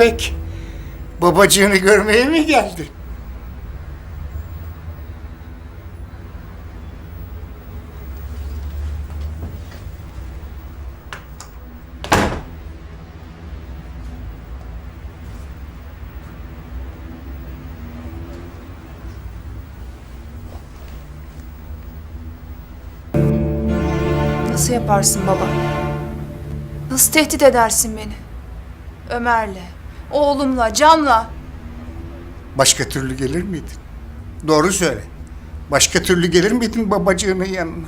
Kelebek. Babacığını görmeye mi geldin? Nasıl yaparsın baba? Nasıl tehdit edersin beni? Ömer'le, oğlumla, Can'la. Başka türlü gelir miydin? Doğru söyle. Başka türlü gelir miydin babacığının yanına?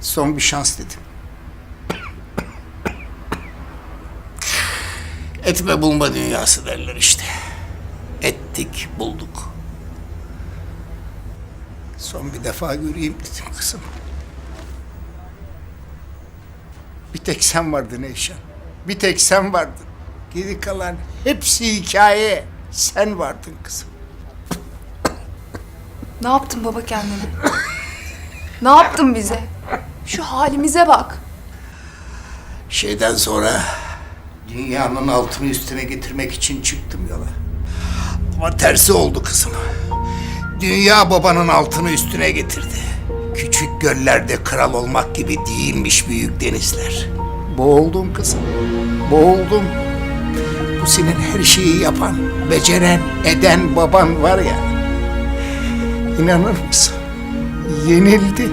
Son bir şans dedim. Etme bulma dünyası derler işte. Ettik, bulduk. Son bir defa göreyim dedim kızım. Bir tek sen vardın Eyşan. Bir tek sen vardın. Geri kalan hepsi hikaye. Sen vardın kızım. Ne yaptın baba kendine? ne yaptın bize? Şu halimize bak. Şeyden sonra dünyanın altını üstüne getirmek için çıktım yola. Ama tersi oldu kızım. Dünya babanın altını üstüne getirdi. Küçük göllerde kral olmak gibi değilmiş büyük denizler. Boğuldum kızım. Boğuldum. Bu senin her şeyi yapan, beceren, eden baban var ya. İnanır mısın? Yenildi.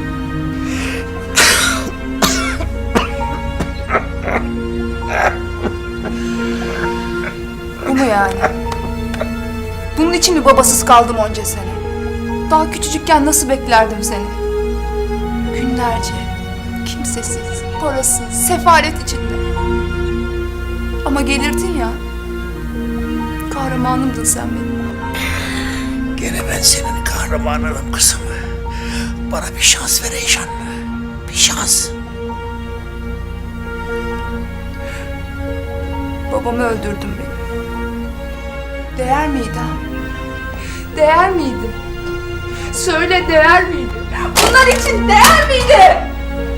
Bu mu yani? Bunun için mi babasız kaldım onca sene? Daha küçücükken nasıl beklerdim seni? Günlerce, kimsesiz, parasız, sefalet içinde. Ama gelirdin ya. Kahramanımdın sen benim. Gene ben senin kahramanınım kızım. Bana bir şans ver Eyşan. Bir şans. Babamı öldürdün beni. Değer miydi ha? Değer miydi? Söyle değer miydi? Bunlar için değer miydi?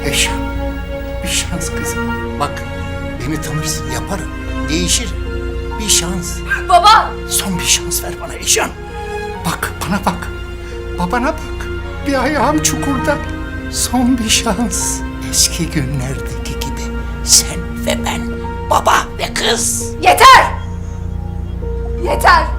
Eyşan. Bir şans kızım. Bak beni tanırsın yaparım. Değişir. Bir şans. Baba! Son bir şans ver bana Eyşan. Bak bana bak. Babana bak. Bir ayağım çukurda. Son bir şans. Eski günlerdeki gibi sen ve ben. Baba ve kız. Yeter! Yeter!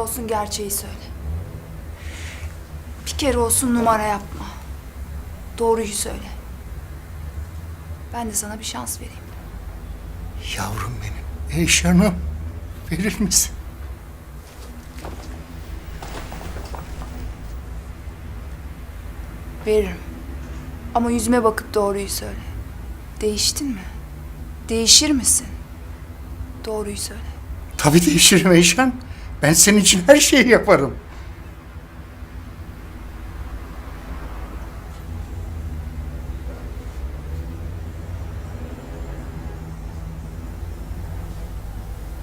Olsun gerçeği söyle. Bir kere olsun numara yapma. Doğruyu söyle. Ben de sana bir şans vereyim. Yavrum benim. Eyşan'ım. Verir misin? Veririm. Ama yüzüme bakıp doğruyu söyle. Değiştin mi? Değişir misin? Doğruyu söyle. Tabii değişirim Eyşan. Ben senin için her şeyi yaparım.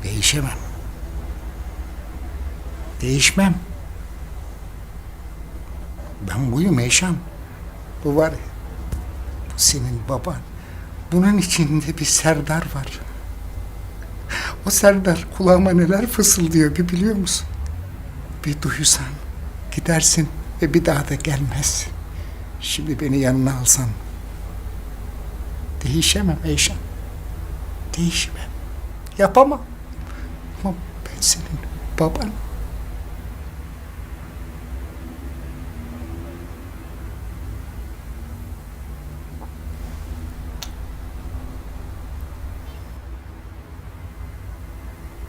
Değişemem. Değişmem. Ben buyum Eyşan. Bu var ya, bu senin baban. Bunun içinde bir Serdar var. O Serdar kulağıma neler fısıldıyor bir biliyor musun? Bir duysan gidersin ve bir daha da gelmezsin. Şimdi beni yanına alsan değişemem Eyşan. Değişemem. Yapamam. Ama ben senin baban.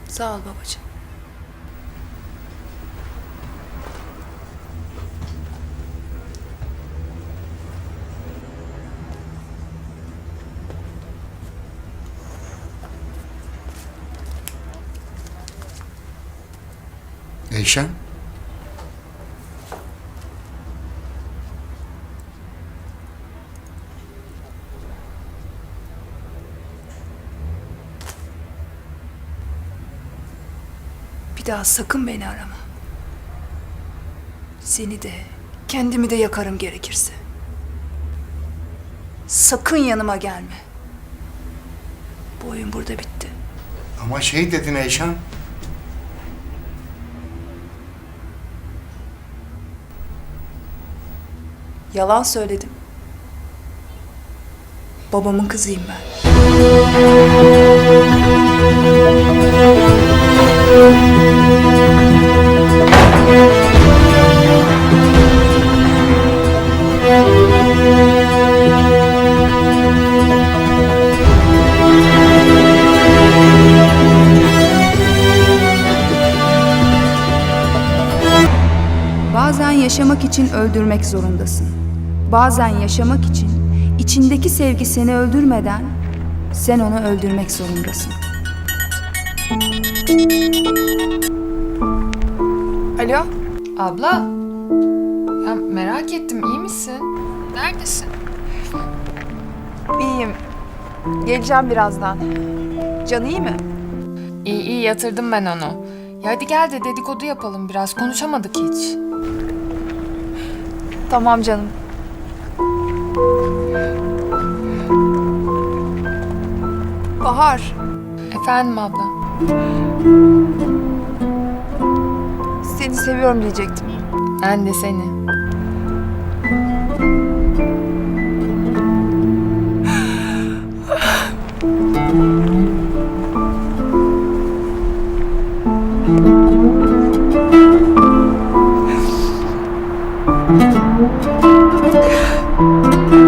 Sağ ol babacığım. Eyşan. Daha sakın beni arama. Seni de, kendimi de yakarım gerekirse. Sakın yanıma gelme. Bu oyun burada bitti. Ama şey dedin Eyşan. Yalan söyledim. Babamın kızıyım ben. Yaşamak için öldürmek zorundasın. Bazen yaşamak için içindeki sevgi seni öldürmeden sen onu öldürmek zorundasın. Alo? Abla. Ya merak ettim iyi misin? Neredesin? İyiyim. Geleceğim birazdan. Can iyi mi? İyi iyi yatırdım ben onu. Ya hadi gel de dedikodu yapalım biraz konuşamadık hiç. Tamam canım. Bahar, Efendim abla. seni seviyorum diyecektim. Ben de seni. Thank you.